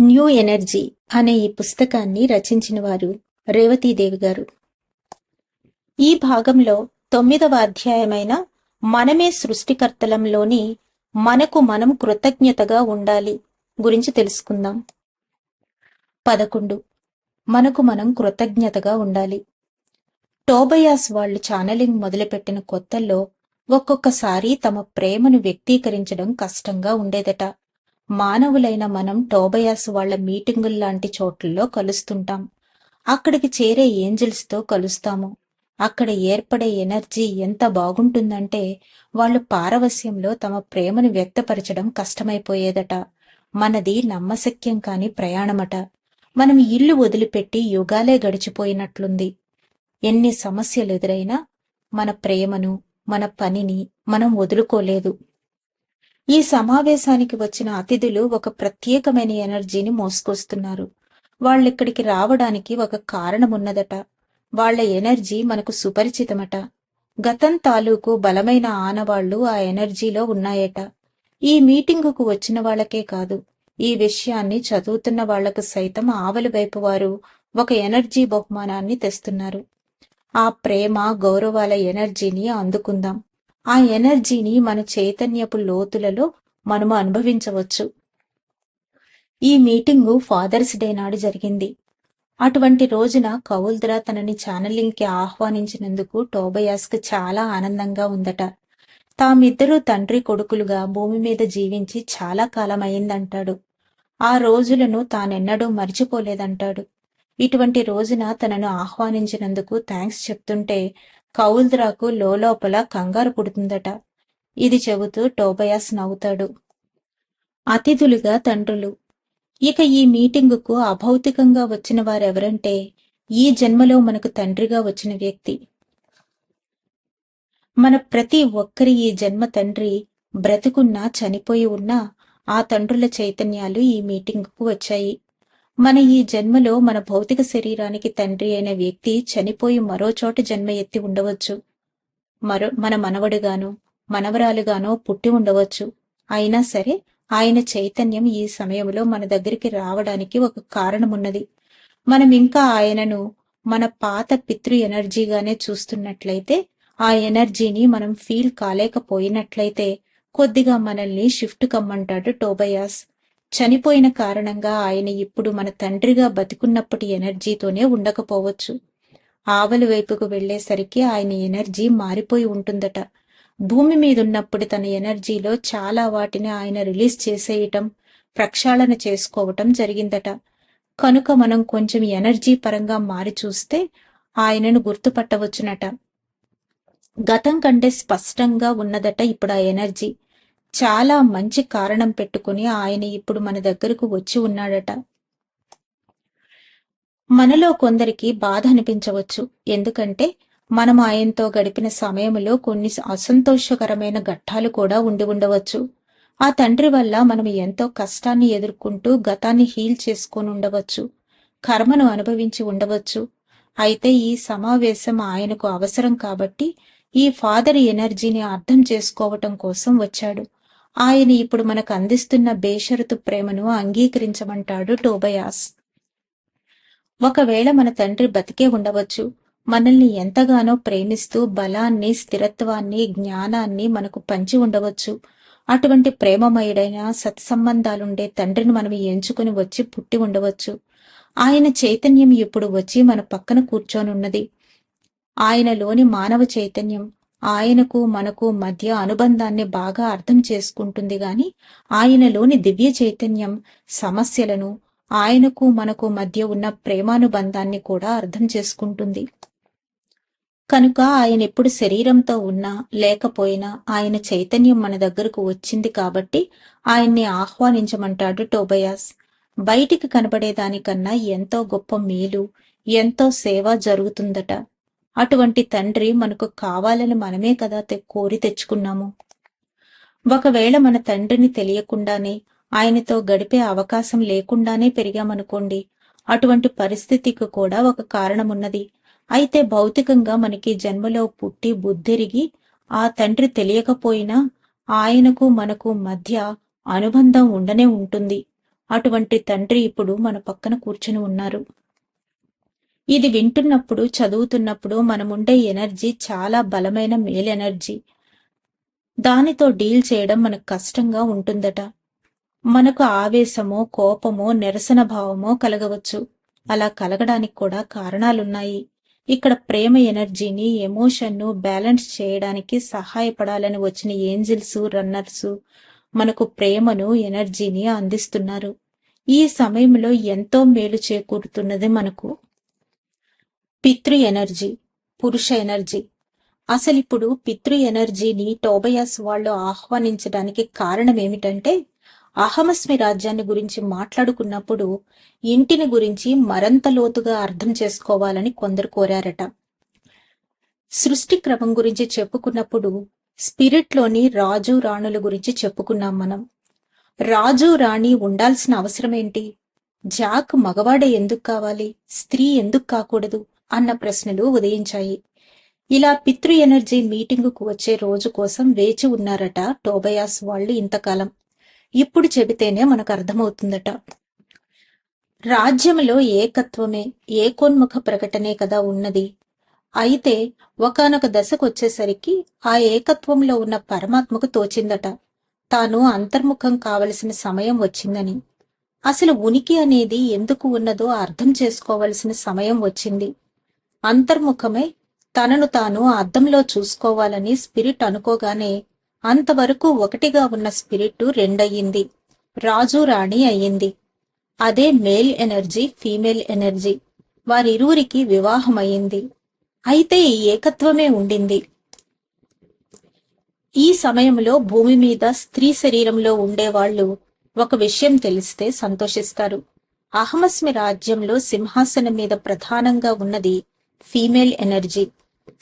New energy అనే ఈ పుస్తకాన్ని రచించిన వారు రేవతీదేవి గారు. ఈ భాగంలో తొమ్మిదవ అధ్యాయమైన మనమే సృష్టికర్తలంలోని మనకు మనం కృతజ్ఞతగా ఉండాలి గురించి తెలుసుకుందాం. పదకొండు. మనకు మనం కృతజ్ఞతగా ఉండాలి. టోబయాస్ వాళ్ళు ఛానలింగ్ మొదలుపెట్టిన కొత్తల్లో ఒక్కొక్కసారి తమ ప్రేమను వ్యక్తీకరించడం కష్టంగా ఉండేదట. మానవులైన మనం టోబయాస్ వాళ్ళ మీటింగుల్లాంటి చోట్లలో కలుస్తుంటాం. అక్కడికి చేరే ఏంజిల్స్తో కలుస్తాము. అక్కడ ఏర్పడే ఎనర్జీ ఎంత బాగుంటుందంటే వాళ్ళు పారవస్యంలో తమ ప్రేమను వ్యక్తపరచడం కష్టమైపోయేదట. మనది నమ్మశక్యం కాని ప్రయాణమట. మనం ఇల్లు వదిలిపెట్టి యుగాలే గడిచిపోయినట్లుంది. ఎన్ని సమస్యలు ఎదురైనా మన ప్రేమను మన పనిని మనం వదులుకోలేదు. ఈ సమావేశానికి వచ్చిన అతిథులు ఒక ప్రత్యేకమైన ఎనర్జీని మోసుకొస్తున్నారు. వాళ్ళిక్కడికి రావడానికి ఒక కారణమున్నదట. వాళ్ళ ఎనర్జీ మనకు సుపరిచితమట. గతం తాలూకు బలమైన ఆనవాళ్ళు ఆ ఎనర్జీలో ఉన్నాయట. ఈ మీటింగుకు వచ్చిన వాళ్ళకే కాదు ఈ విషయాన్ని చదువుతున్న వాళ్ళకు సైతం ఆవలి వైపు వారు ఒక ఎనర్జీ బహుమానాన్ని తెస్తున్నారు. ఆ ప్రేమ గౌరవాల ఎనర్జీని అందుకుందాం. ఆ ఎనర్జీని మన చైతన్యపు లోతులలో మనము అనుభవించవచ్చు. ఈ మీటింగు ఫాదర్స్ డే నాడు జరిగింది. అటువంటి రోజున కౌల్ద్రా తనని ఛానలింగ్కి ఆహ్వానించినందుకు టోబయాస్కు చాలా ఆనందంగా ఉందట. తామిద్దరూ తండ్రి కొడుకులుగా భూమి మీద జీవించి చాలా కాలం ఆ రోజులను తానెన్నడూ మర్చిపోలేదంటాడు. ఇటువంటి రోజున తనను ఆహ్వానించినందుకు థ్యాంక్స్ చెప్తుంటే కౌల్ద్రాకు లోపల కంగారు పుడుతుందట. ఇది చెబుతూ టోబయాస్ నవ్వుతాడు. అతిథులుగా తండ్రులు ఇక ఈ మీటింగుకు అభౌతికంగా వచ్చిన వారెవరంటే ఈ జన్మలో మనకు తండ్రిగా వచ్చిన వ్యక్తి. మన ప్రతి ఒక్కరి ఈ జన్మ తండ్రి బ్రతుకున్నా చనిపోయి ఉన్నా ఆ తండ్రుల చైతన్యాలు ఈ మీటింగుకు వచ్చాయి. మన ఈ జన్మలో మన భౌతిక శరీరానికి తండ్రి అయిన వ్యక్తి చనిపోయి మరో చోట జన్మ ఎత్తి ఉండవచ్చు. మరో మన మనవడుగానో మనవరాలుగానో పుట్టి ఉండవచ్చు. అయినా సరే ఆయన చైతన్యం ఈ సమయంలో మన దగ్గరికి రావడానికి ఒక కారణమున్నది. మనం ఇంకా ఆయనను మన పాత పితృ ఎనర్జీగానే చూస్తున్నట్లయితే ఆ ఎనర్జీని మనం ఫీల్ కాలేకపోయినట్లయితే కొద్దిగా మనల్ని షిఫ్ట్ కమ్మంటాడు టోబయాస్. చనిపోయిన కారణంగా ఆయన ఇప్పుడు మన తండ్రిగా బతికున్నప్పటి ఎనర్జీతోనే ఉండకపోవచ్చు. ఆవలి వైపుకు వెళ్ళేసరికి ఆయన ఎనర్జీ మారిపోయి ఉంటుందట. భూమి మీద ఉన్నప్పుడు తన ఎనర్జీలో చాలా వాటిని ఆయన రిలీజ్ చేసేయటం ప్రక్షాళన చేసుకోవటం జరిగిందట. కనుక మనం కొంచెం ఎనర్జీ పరంగా మారి చూస్తే ఆయనను గుర్తుపట్టవచ్చునట. గతం కంటే స్పష్టంగా ఉన్నదట ఇప్పుడు ఆ ఎనర్జీ. చాలా మంచి కారణం పెట్టుకుని ఆయన ఇప్పుడు మన దగ్గరకు వచ్చి ఉన్నాడట. మనలో కొందరికి బాధ అనిపించవచ్చు. ఎందుకంటే మనం ఆయనతో గడిపిన సమయంలో కొన్ని అసంతోషకరమైన ఘట్టాలు కూడా ఉండి ఉండవచ్చు. ఆ తండ్రి వల్ల మనం ఎంతో కష్టాన్ని ఎదుర్కొంటూ గతాన్ని హీల్ చేసుకొని ఉండవచ్చు. కర్మను అనుభవించి ఉండవచ్చు. అయితే ఈ సమావేశం ఆయనకు అవసరం కాబట్టి ఈ ఫాదర్ ఎనర్జీని అర్థం చేసుకోవటం కోసం వచ్చాడు. ఆయన ఇప్పుడు మనకు అందిస్తున్న బేషరతు ప్రేమను అంగీకరించమంటాడు టోబయాస్. ఒకవేళ మన తండ్రి బతికే ఉండవచ్చు మనల్ని ఎంతగానో ప్రేమిస్తూ బలాన్ని స్థిరత్వాన్ని జ్ఞానాన్ని మనకు పంచి ఉండవచ్చు. అటువంటి ప్రేమమయుడైన సత్సంబంధాలుండే తండ్రిని మనం ఎంచుకుని వచ్చి పుట్టి ఉండవచ్చు. ఆయన చైతన్యం ఇప్పుడు వచ్చి మన పక్కన కూర్చోనున్నది. ఆయనలోని మానవ చైతన్యం ఆయనకు మనకు మధ్య అనుబంధాన్ని బాగా అర్థం చేసుకుంటుంది గాని ఆయనలోని దివ్య చైతన్యం సమస్యలను ఆయనకు మనకు మధ్య ఉన్న ప్రేమానుబంధాన్ని కూడా అర్థం చేసుకుంటుంది. కనుక ఆయన ఎప్పుడు శరీరంతో ఉన్నా లేకపోయినా ఆయన చైతన్యం మన దగ్గరకు వచ్చింది కాబట్టి ఆయన్ని ఆహ్వానించమంటాడు టోబయాస్. బయటికి కనబడేదానికన్నా ఎంతో గొప్ప మేలు ఎంతో సేవ జరుగుతుందట. అటువంటి తండ్రి మనకు కావాలని మనమే కదా కోరి తెచ్చుకున్నాము. ఒకవేళ మన తండ్రిని తెలియకుండానే ఆయనతో గడిపే అవకాశం లేకుండానే పెరిగామనుకోండి అటువంటి పరిస్థితికి కూడా ఒక కారణమున్నది. అయితే భౌతికంగా మనకి జన్మలో పుట్టి బుద్ధిరిగి ఆ తండ్రి తెలియకపోయినా ఆయనకు మనకు మధ్య అనుబంధం ఉండనే ఉంటుంది. అటువంటి తండ్రి ఇప్పుడు మన పక్కన కూర్చుని ఉన్నారు. ఇది వింటున్నప్పుడు చదువుతున్నప్పుడు మనముండే ఎనర్జీ చాలా బలమైన మేల్ ఎనర్జీ. దానితో డీల్ చేయడం మనకు కష్టంగా ఉంటుందట. మనకు ఆవేశమో కోపమో నిరసన భావమో కలగవచ్చు. అలా కలగడానికి కూడా కారణాలున్నాయి. ఇక్కడ ప్రేమ ఎనర్జీని ఎమోషన్ను బ్యాలెన్స్ చేయడానికి సహాయపడాలని వచ్చిన ఏంజిల్స్ రన్నర్స్ మనకు ప్రేమను ఎనర్జీని అందిస్తున్నారు. ఈ సమయంలో ఎంతో మేలు చేకూరుతున్నది మనకు. పితృ ఎనర్జీ పురుష ఎనర్జీ. అసలు ఇప్పుడు పితృ ఎనర్జీని టోబయాస్ వాళ్ళు ఆహ్వానించడానికి కారణం ఏమిటంటే అహమస్మి రాజ్యాన్ని గురించి మాట్లాడుకున్నప్పుడు ఇంటిని గురించి మరంత లోతుగా అర్థం చేసుకోవాలని కొందరు కోరారట. సృష్టి క్రమం గురించి చెప్పుకున్నప్పుడు స్పిరిట్లోని రాజు రాణుల గురించి చెప్పుకున్నాం మనం. రాజు రాణి ఉండాల్సిన అవసరం ఏంటి జాక్ మగవాడే ఎందుకు కావాలి? స్త్రీ ఎందుకు కాకూడదు? అన్న ప్రశ్నలు ఉదయించాయి. ఇలా పితృ ఎనర్జీ మీటింగుకు వచ్చే రోజు కోసం వేచి ఉన్నారట టోబయాస్ వాళ్ళు ఇంతకాలం. ఇప్పుడు చెబితేనే మనకు అర్థమవుతుందట. రాజ్యంలో ఏకత్వమే ఏకోన్ముఖ ప్రకటనే కదా ఉన్నది. అయితే ఒకనొక దశకు వచ్చేసరికి ఆ ఏకత్వంలో ఉన్న పరమాత్మకు తోచిందట. తాను అంతర్ముఖం కావలసిన సమయం వచ్చిందని. అసలు ఉనికి అనేది ఎందుకు ఉన్నదో అర్థం చేసుకోవలసిన సమయం వచ్చింది. అంతర్ముఖమై తనను తాను అద్దంలో చూసుకోవాలని స్పిరిట్ అనుకోగానే అంతవరకు ఒకటిగా ఉన్న స్పిరిట్ రెండయ్యింది. రాజు రాణి అయ్యింది. అదే మేల్ ఎనర్జీ ఫీమేల్ ఎనర్జీ. వారిరువురికి వివాహం అయితే ఈ ఏకత్వమే ఉండింది. ఈ సమయంలో భూమి మీద స్త్రీ శరీరంలో ఉండేవాళ్ళు ఒక విషయం తెలిస్తే సంతోషిస్తారు. అహమస్మి రాజ్యంలో సింహాసనం మీద ప్రధానంగా ఉన్నది ఫీమేల్ ఎనర్జీ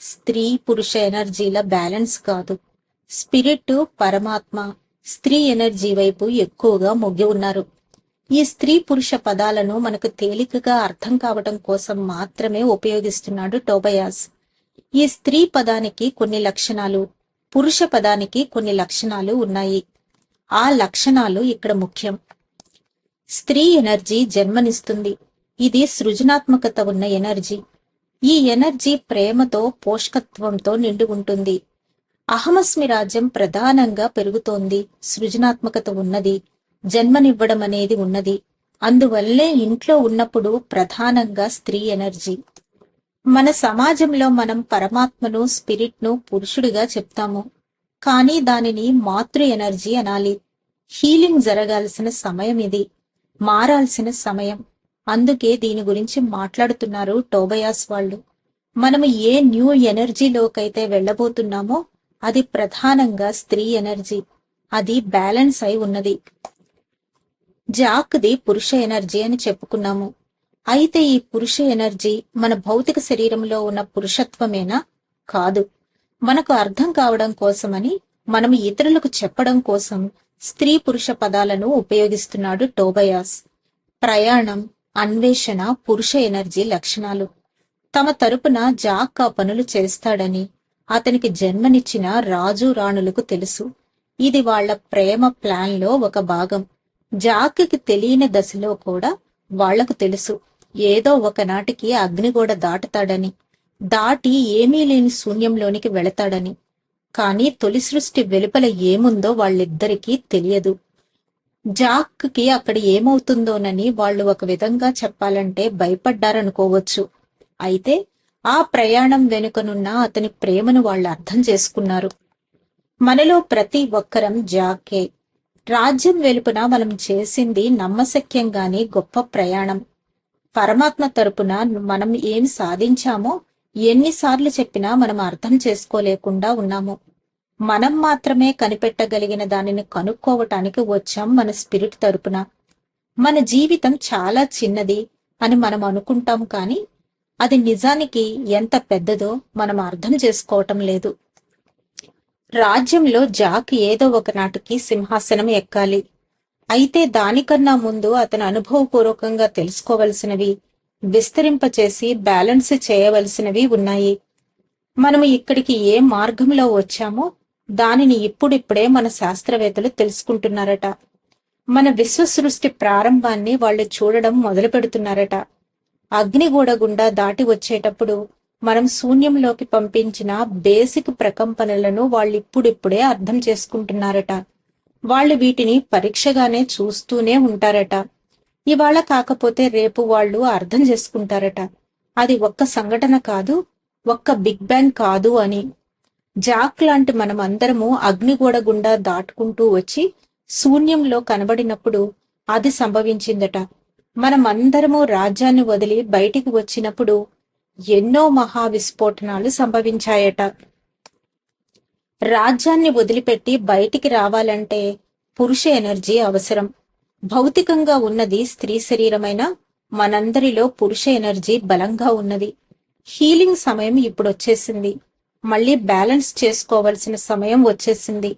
స్త్రీ పురుష ఎనర్జీల బ్యాలెన్స్ కాదు. స్పిరిట్ పరమాత్మ స్త్రీ ఎనర్జీ వైపు ఎక్కువగా మొగ్గి ఉన్నారు. ఈ స్త్రీ పురుష పదాలను మనకు తేలికగా అర్థం కావటం కోసం మాత్రమే ఉపయోగిస్తున్నాడు టోబయాస్. ఈ స్త్రీ పదానికి కొన్ని లక్షణాలు పురుష పదానికి కొన్ని లక్షణాలు ఉన్నాయి. ఆ లక్షణాలు ఇక్కడ ముఖ్యం. స్త్రీ ఎనర్జీ జన్మనిస్తుంది. ఇది సృజనాత్మకత ఉన్న ఎనర్జీ. ఈ ఎనర్జీ ప్రేమతో పోషకత్వంతో నిండి ఉంటుంది. అహమస్మి రాజ్యం ప్రధానంగా పెరుగుతోంది. సృజనాత్మకత ఉన్నది. జన్మనివ్వడం అనేది ఉన్నది. అందువల్లే ఇంట్లో ఉన్నప్పుడు ప్రధానంగా స్త్రీ ఎనర్జీ. మన సమాజంలో మనం పరమాత్మను స్పిరిట్ను పురుషుడిగా చెప్తాము. కానీ దానిని మాతృ ఎనర్జీ అనాలి. హీలింగ్ జరగాల్సిన సమయం ఇది. మారాల్సిన సమయం. అందుకే దీని గురించి మాట్లాడుతున్నారు టోబయాస్ వాళ్ళు. మనము ఏ న్యూ ఎనర్జీలోకైతే వెళ్ళబోతున్నామో అది ప్రధానంగా స్త్రీ ఎనర్జీ. అది బ్యాలెన్స్ అయి ఉన్నది. జాక్ది పురుష ఎనర్జీ అని చెప్పుకున్నాము. అయితే ఈ పురుష ఎనర్జీ మన భౌతిక శరీరంలో ఉన్న పురుషత్వమేనా? కాదు. మనకు అర్థం కావడం కోసమని మనం ఇతరులకు చెప్పడం కోసం స్త్రీ పురుష పదాలను ఉపయోగిస్తున్నాడు టోబయాస్. ప్రయాణం అన్వేషణ పురుష ఎనర్జీ లక్షణాలు. తమ తరపున జాక్ ఆ పనులు చేస్తాడని అతనికి జన్మనిచ్చిన రాజు రాణులకు తెలుసు. ఇది వాళ్ళ ప్రేమ ప్లాన్లో ఒక భాగం. జాక్కి తెలియని దశలో కూడా వాళ్ళకు తెలుసు. ఏదో ఒకనాటికి అగ్నిగోడ దాటుతాడని దాటి ఏమీ లేని శూన్యంలోనికి వెళతాడని. కాని తొలి సృష్టి వెలుపల ఏముందో వాళ్ళిద్దరికీ తెలియదు. జాక్కి అక్కడ ఏమవుతుందోనని వాళ్ళు ఒక విధంగా చెప్పాలంటే భయపడ్డారనుకోవచ్చు. అయితే ఆ ప్రయాణం వెనుకనున్న అతని ప్రేమను వాళ్ళు అర్థం చేసుకున్నారు. మనలో ప్రతి ఒక్కరం జాకే. రాజ్యం వెలుపున మనం చేసింది నమ్మశక్యంగాని గొప్ప ప్రయాణం. పరమాత్మ తరపున మనం ఏం సాధించామో ఎన్నిసార్లు చెప్పినా మనం అర్థం చేసుకోలేకుండా ఉన్నాము. మనం మాత్రమే కనిపెట్టగలిగిన దానిని కనుక్కోవటానికి వచ్చాం మన స్పిరిట్ తరపున. మన జీవితం చాలా చిన్నది అని మనం అనుకుంటాం కానీ అది నిజానికి ఎంత పెద్దదో మనం అర్థం చేసుకోవటం లేదు. రాజ్యంలో జాక్ ఏదో ఒక నాటికి సింహాసనం ఎక్కాలి. అయితే దానికన్నా ముందు అతను అనుభవపూర్వకంగా తెలుసుకోవలసినవి విస్తరింపచేసి బ్యాలెన్స్ చేయవలసినవి ఉన్నాయి. మనము ఇక్కడికి ఏ మార్గంలో వచ్చామో దానిని ఇప్పుడిప్పుడే మన శాస్త్రవేత్తలు తెలుసుకుంటున్నారట. మన విశ్వ సృష్టి ప్రారంభాన్ని వాళ్ళు చూడడం మొదలు పెడుతున్నారట. అగ్నిగూడ గుండా దాటి వచ్చేటప్పుడు మనం శూన్యంలోకి పంపించిన బేసిక్ ప్రకంపనలను వాళ్ళు ఇప్పుడిప్పుడే అర్థం చేసుకుంటున్నారట. వాళ్ళు వీటిని పరీక్షగానే చూస్తూనే ఉంటారట. ఇవాళ కాకపోతే రేపు వాళ్ళు అర్థం చేసుకుంటారట. అది ఒక్క సంఘటన కాదు ఒక్క బిగ్ బ్యాంగ్ కాదు అని. జాక్ లాంటి మనం అందరము అగ్నిగోడ గుండా దాటుకుంటూ వచ్చి శూన్యంలో కనబడినప్పుడు అది సంభవించిందట. మనం అందరము రాజ్యాన్ని వదిలి బయటికి వచ్చినప్పుడు ఎన్నో మహా విస్ఫోటనాలు సంభవించాయట. రాజ్యాన్ని వదిలిపెట్టి బయటికి రావాలంటే పురుష ఎనర్జీ అవసరం. భౌతికంగా ఉన్నది స్త్రీ శరీరమైన మనందరిలో పురుష ఎనర్జీ బలంగా ఉన్నది. హీలింగ్ సమయం ఇప్పుడు వచ్చేసింది మళ్ళీ బ్యాలెన్స్ చేసుకోవలసిన సమయం వచ్చేసింది.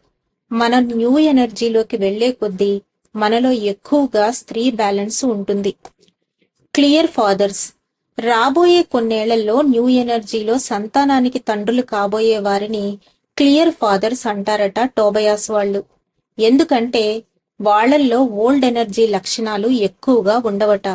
మన న్యూ ఎనర్జీలోకి వెళ్ళే కొద్దీ మనలో ఎక్కువగా స్త్రీ బ్యాలెన్స్ ఉంటుంది. క్లియర్ ఫాదర్స్ రాబోయే కొన్నేళ్ళలో న్యూ ఎనర్జీలో సంతానానికి తండ్రులు కాబోయే వారిని క్లియర్ ఫాదర్స్ అంటారట టోబయాస్ వాళ్ళు. ఎందుకంటే వాళ్ళల్లో ఓల్డ్ ఎనర్జీ లక్షణాలు ఎక్కువగా ఉండవట.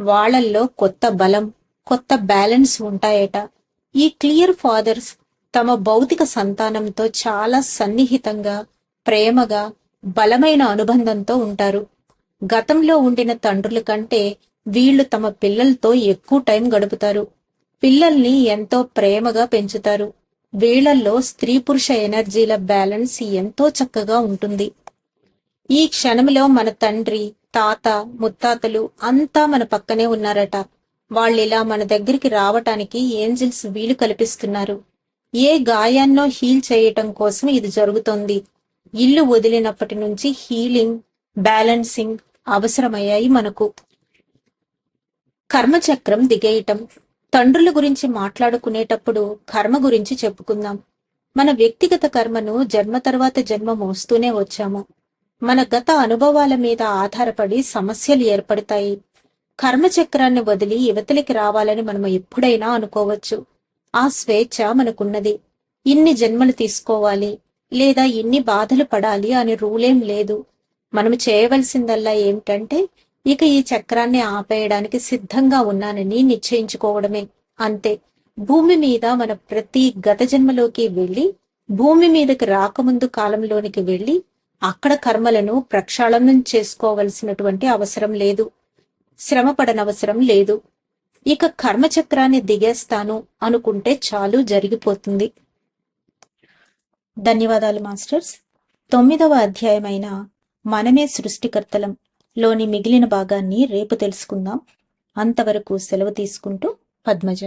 వాళ్ళల్లో కొత్త బలం కొత్త బ్యాలెన్స్ ఉంటాయట. ఈ క్లియర్ ఫాదర్స్ తమ భౌతిక సంతానంతో చాలా సన్నిహితంగా ప్రేమగా బలమైన అనుబంధంతో ఉంటారు. గతంలో ఉండిన తండ్రుల కంటే వీళ్ళు తమ పిల్లలతో ఎక్కువ టైం గడుపుతారు. పిల్లల్ని ఎంతో ప్రేమగా పెంచుతారు. వీళ్ళల్లో స్త్రీ పురుష ఎనర్జీల బ్యాలెన్స్ ఎంతో చక్కగా ఉంటుంది. ఈ క్షణంలో మన తండ్రి తాత ముత్తాతలు అంతా మన పక్కనే ఉన్నారట. వాళ్ళిలా మన దగ్గరికి రావటానికి ఏంజిల్స్ వీలు కల్పిస్తున్నారు. ఏ గాయాన్నో హీల్ చేయటం కోసం ఇది జరుగుతోంది. ఇల్లు వదిలినప్పటి నుంచి హీలింగ్ బ్యాలెన్సింగ్ అవసరమయ్యాయి మనకు. కర్మచక్రం దిగేయటం. తండ్రుల గురించి మాట్లాడుకునేటప్పుడు కర్మ గురించి చెప్పుకుందాం. మన వ్యక్తిగత కర్మను జన్మ తర్వాత జన్మ మోస్తూనే వచ్చాము. మన గత అనుభవాల మీద ఆధారపడి సమస్యలు ఏర్పడతాయి. కర్మచక్రాన్ని వదిలి యువతలికి రావాలని మనం ఎప్పుడైనా అనుకోవచ్చు. ఆ స్వేచ్ఛ మనకున్నది. ఇన్ని జన్మలు తీసుకోవాలి లేదా ఇన్ని బాధలు పడాలి అని రూలేం లేదు. మనం చేయవలసిందల్లా ఏమిటంటే ఇక ఈ చక్రాన్ని ఆపేయడానికి సిద్ధంగా ఉన్నానని నిశ్చయించుకోవడమే. అంతే. భూమి మీద మన ప్రతి గత జన్మలోకి వెళ్ళి భూమి మీదకి రాకముందు కాలంలోనికి వెళ్ళి అక్కడ కర్మలను ప్రక్షాళనం చేసుకోవలసినటువంటి అవసరం లేదు. శ్రమ పడనవసరం లేదు. ఇక కర్మచక్రాన్ని దిగేస్తాను అనుకుంటే చాలు జరిగిపోతుంది. ధన్యవాదాలు మాస్టర్స్. తొమ్మిదవ అధ్యాయమైన మనమే సృష్టికర్తలం లోని మిగిలిన భాగాన్ని రేపు తెలుసుకుందాం. అంతవరకు సెలవు తీసుకుంటూ పద్మజ.